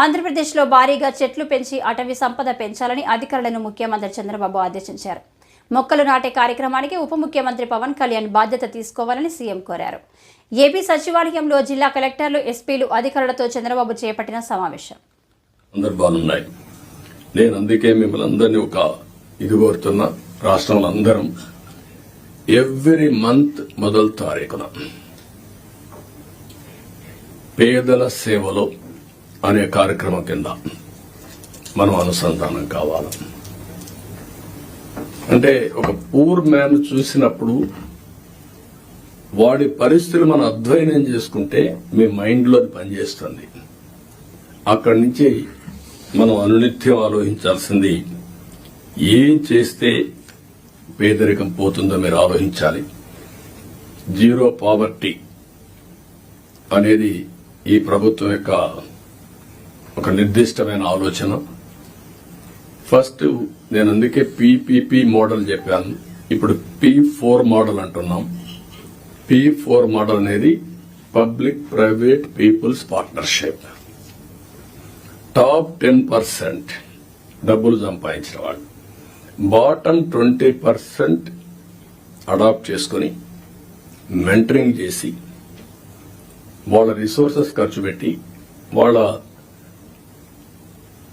ఆంధ్రప్రదేశ్లో భారీగా చెట్లు పెంచి అటవీ సంపద పెంచాలని అధికారులను ముఖ్యమంత్రి చంద్రబాబు ఆదేశించారు. మొక్కలు నాటే కార్యక్రమానికి ఉప ముఖ్యమంత్రి పవన్ కళ్యాణ్ బాధ్యత తీసుకోవాలని సీఎం కోరారు. ఏపీ సచివాలయంలో జిల్లా కలెక్టర్లు ఎస్పీలు అధికారులతో చంద్రబాబు చేపట్టిన సమావేశం. సందర్భాలు నేను అందుకే మిమ్మల్ని అందరినీ ఒక ఇది కోరుతున్నా రాష్ట్రంలో అందరం ఎవ్రీ మంత్ మొదలు తారీఖున పేదల సేవలో అనే కార్యక్రమం కింద మనం అనుసంధానం కావాలి. అంటే ఒక పూర్ మ్యాన్ చూసినప్పుడు వాడి పరిస్థితులు మనం అధ్వయనం చేసుకుంటే మీ మైండ్లో అది పనిచేస్తుంది. అక్కడి నుంచి మనం అనునిత్యం ఆలోచించాల్సింది ఏం చేస్తే పేదరికం పోతుందో మీరు ఆలోచించాలి. జీరో పావర్టీ అనేది ఈ ప్రభుత్వం యొక్క ఒక నిర్దిష్టమైన ఆలోచన. ఫస్ట్ నేను అందుకే పీపీపీ మోడల్ చెప్పాను. ఇప్పుడు పీ ఫోర్ మోడల్ అంటున్నాం. పీ ఫోర్ మోడల్ అనేది public private people's partnership top ten percent డబ్బులు సంపాదించిన వాళ్ళు. బాటమ్ ట్వంటీ పర్సెంట్ అడాప్ట్ చేసుకుని మెంటరింగ్ చేసి వాళ్ళ రిసోర్సెస్ ఖర్చు పెట్టి వాళ్ళ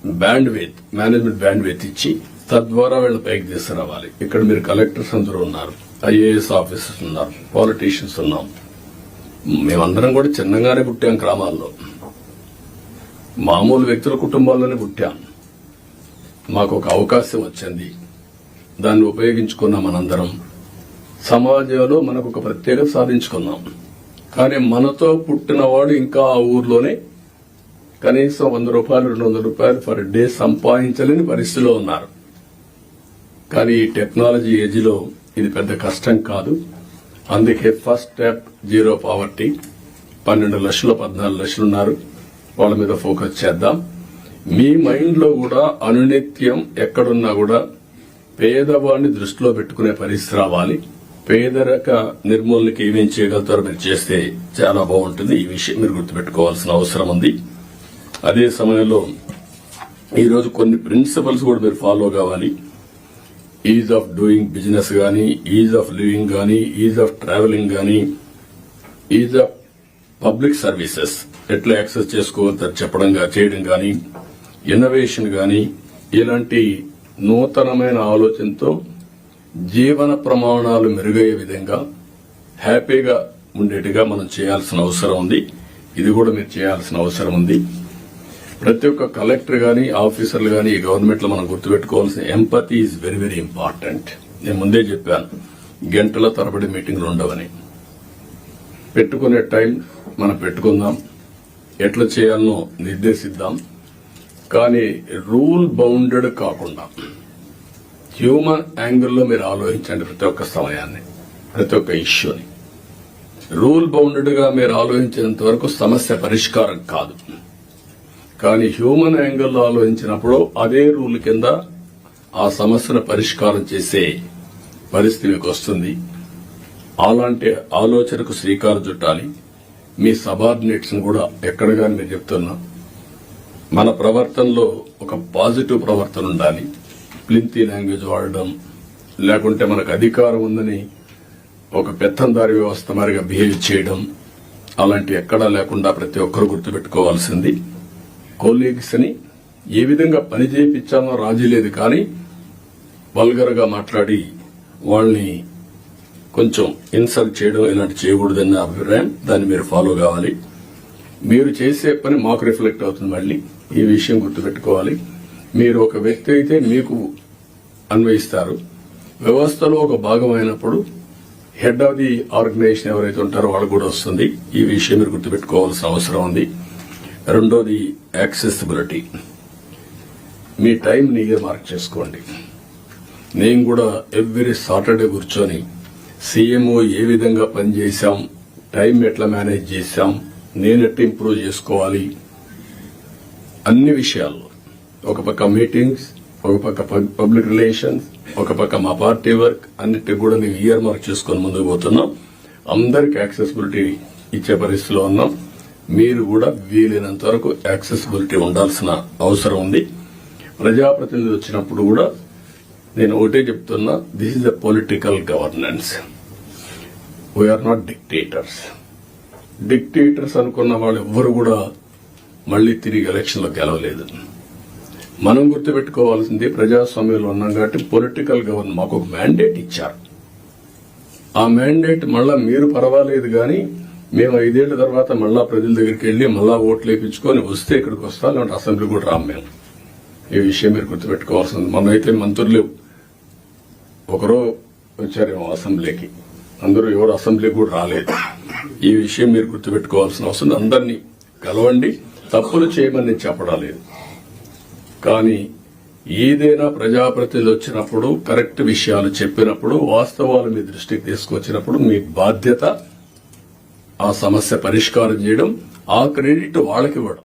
బ్యాండ్వేత్ మేనేజ్మెంట్ బ్యాండ్వేత్ ఇచ్చి తద్వారా వీళ్ళు పైకి తీసుకురావాలి. ఇక్కడ మీరు కలెక్టర్స్ అందరూ ఉన్నారు ఐఏఎస్ ఆఫీసర్స్ ఉన్నారు పాలిటీషియన్స్ ఉన్నాం. మేమందరం కూడా చిన్నగానే పుట్టాం గ్రామాల్లో. మామూలు వ్యక్తుల కుటుంబాల్లోనే పుట్టాం. మాకు ఒక అవకాశం వచ్చింది. దాన్ని ఉపయోగించుకున్నాం మనందరం. సమాజంలో మనకు ఒక ప్రత్యేకత సాధించుకున్నాం. కానీ మనతో పుట్టినవాడు ఇంకా ఆ ఊర్లోనే కనీసం వంద రూపాయలు రెండు వందల రూపాయలు పర్ డే సంపాదించలేని పరిస్థితిలో ఉన్నారు. కానీ ఈ టెక్నాలజీ ఏజ్లో ఇది పెద్ద కష్టం కాదు. అందుకే ఫస్ట్ స్టెప్ జీరో పావర్టీ. పన్నెండు లక్షలు పద్నాలుగు లక్షలు ఉన్నారు. వాళ్ళ మీద ఫోకస్ చేద్దాం. మీ మైండ్లో కూడా అనునిత్యం ఎక్కడున్నా కూడా పేదవాడిని దృష్టిలో పెట్టుకునే పరిస్థితి రావాలి. పేదరిక నిర్మూలనకి ఏమేం చేయగలుగుతారో మీరు చేస్తే చాలా బాగుంటుంది. ఈ విషయం మీరు గుర్తుపెట్టుకోవాల్సిన అవసరం ఉంది. అదే సమయంలో ఈరోజు కొన్ని ప్రిన్సిపల్స్ కూడా మీరు ఫాలో కావాలి. ఈజ్ ఆఫ్ డూయింగ్ బిజినెస్ కానీ ఈజ్ ఆఫ్ లివింగ్ కానీ ఈజ్ ఆఫ్ ట్రావెలింగ్ కానీ ఈజ్ ఆఫ్ పబ్లిక్ సర్వీసెస్ ఎట్లా యాక్సెస్ చేసుకోవచ్చు చెప్పడం చేయడం కానీ ఇన్నోవేషన్ కానీ ఇలాంటి నూతనమైన ఆలోచనతో జీవన ప్రమాణాలు మెరుగయ్యే విధంగా హ్యాపీగా ఉండేట్టుగా మనం చేయాల్సిన అవసరం ఉంది. ఇది కూడా మీరు చేయాల్సిన అవసరం ఉంది. ప్రతి ఒక్క కలెక్టర్ గాని ఆఫీసర్లు గాని ఈ గవర్నమెంట్లో మనం గుర్తుపెట్టుకోవాల్సిన empathy is very very important నేను ముందే చెప్పాను గంటల తరబడి మీటింగ్లు ఉండవని. పెట్టుకునే టైం మనం పెట్టుకుందాం ఎట్లా చేయాలనో నిర్దేశిద్దాం కానీ రూల్ బౌండెడ్ కాకుండా హ్యూమన్ యాంగిల్లో మీరు ఆలోచించండి ప్రతి ఒక్క సమయాన్ని ప్రతి ఒక్క ఇష్యూని. రూల్ బౌండెడ్గా మీరు ఆలోచించినంత వరకు సమస్య పరిష్కారం కాదు. కానీ హ్యూమన్ యాంగిల్లో ఆలోచించినప్పుడు అదే రూల్ కింద ఆ సమస్యను పరిష్కారం చేసే పరిస్థితి మీకు వస్తుంది. అలాంటి ఆలోచనకు శ్రీకారం చుట్టాలి. మీ సబార్డినేట్స్ కూడా ఎక్కడ కానీ మీరు చెప్తున్నా. మన ప్రవర్తనలో ఒక పాజిటివ్ ప్రవర్తన ఉండాలి. ప్లింతీ లాంగ్వేజ్ వాడడం లేకుంటే మనకు అధికారం ఉందని ఒక పెత్తందారి వ్యవస్థ మారిగా బిహేవ్ చేయడం అలాంటి ఎక్కడా లేకుండా ప్రతి ఒక్కరు గుర్తుపెట్టుకోవాల్సింది. కొలీగ్స్ని ఏ విధంగా పని చేయించాలో రాజీ లేదు కానీ వల్గర్గా మాట్లాడి వాళ్ళని కొంచెం ఇన్సల్ట్ చేయడం ఇలాంటి చేయకూడదన్న అభిప్రాయం దాన్ని మీరు ఫాలో కావాలి. మీరు చేసే పని మాకు రిఫ్లెక్ట్ అవుతుంది మళ్ళీ. ఈ విషయం గుర్తుపెట్టుకోవాలి. మీరు ఒక వ్యక్తి అయితే మీకు అన్వయిస్తారు. వ్యవస్థలో ఒక భాగం అయినప్పుడు హెడ్ ఆఫ్ ది ఆర్గనైజేషన్ ఎవరైతే ఉంటారో వాళ్ళు కూడా వస్తుంది. ఈ విషయం మీరు గుర్తుపెట్టుకోవాల్సిన అవసరం ఉంది. రెండోది యాక్సెసిబిలిటీ. మీ టైం నీయే మార్క్ చేసుకోండి. నేను కూడా ఎవ్రీ సాటర్డే కూర్చొని సీఎంఓ ఏ విధంగా పనిచేశాం టైం ఎట్లా మేనేజ్ చేశాం నేను ఎట్లా ఇంప్రూవ్ చేసుకోవాలి అన్ని విషయాల్లో. ఒక పక్క మీటింగ్స్ ఒక పక్క పబ్లిక్ రిలేషన్స్ ఒక పక్క మా పార్టీ వర్క్ అన్నిటి కూడా నేను ఇయర్ మార్క్ చేసుకొని ముందుకు పోతున్నాం. అందరికి యాక్సెసిబిలిటీ ఇచ్చే పరిస్థితిలో ఉన్నాం. మీరు కూడా వీలైనంత వరకు యాక్సెసిబిలిటీ ఉండాల్సిన అవసరం ఉంది. ప్రజాప్రతినిధులు వచ్చినప్పుడు కూడా నేను ఒకటే చెప్తున్నా this is the political governance we are not dictators dictators అనుకున్న వాళ్ళు ఎవ్వరు కూడా మళ్ళీ తిరిగి ఎలక్షన్లో గెలవలేదు. మనం గుర్తుపెట్టుకోవాల్సింది ప్రజాస్వామ్యంలో ఉన్నాం కాబట్టి పొలిటికల్ గవర్నమెంట్ మాకు ఒక మ్యాండేట్ ఇచ్చారు. ఆ మ్యాండేట్ మళ్ళా మీరు పర్వాలేదు కానీ మేము ఐదేళ్ళ తర్వాత మళ్ళా ప్రజల దగ్గరికి వెళ్ళి మళ్ళా ఓట్లు వేయించుకొని వస్తే ఇక్కడికి వస్తా లేదంటే అసెంబ్లీ కూడా రాము మేము. ఈ విషయం మీరు గుర్తుపెట్టుకోవాల్సింది. మనమైతే మంత్రులు ఒకరో వచ్చారేమో అసెంబ్లీకి. అందరూ ఎవరు అసెంబ్లీకి కూడా రాలేదు. ఈ విషయం మీరు గుర్తుపెట్టుకోవాల్సిన అవసరం అందరినీ కలవండి. తప్పులు చేయమని నేను చెప్పడం లేదు కానీ ఏదైనా ప్రజాప్రతినిధులు వచ్చినప్పుడు కరెక్ట్ విషయాలు చెప్పినప్పుడు వాస్తవాలు మీ దృష్టికి తీసుకొచ్చినప్పుడు మీ బాధ్యత ఆ సమస్య పరిష్కారం చేయడం ఆ క్రెడిట్ వాళ్ళకి ఇవ్వడం.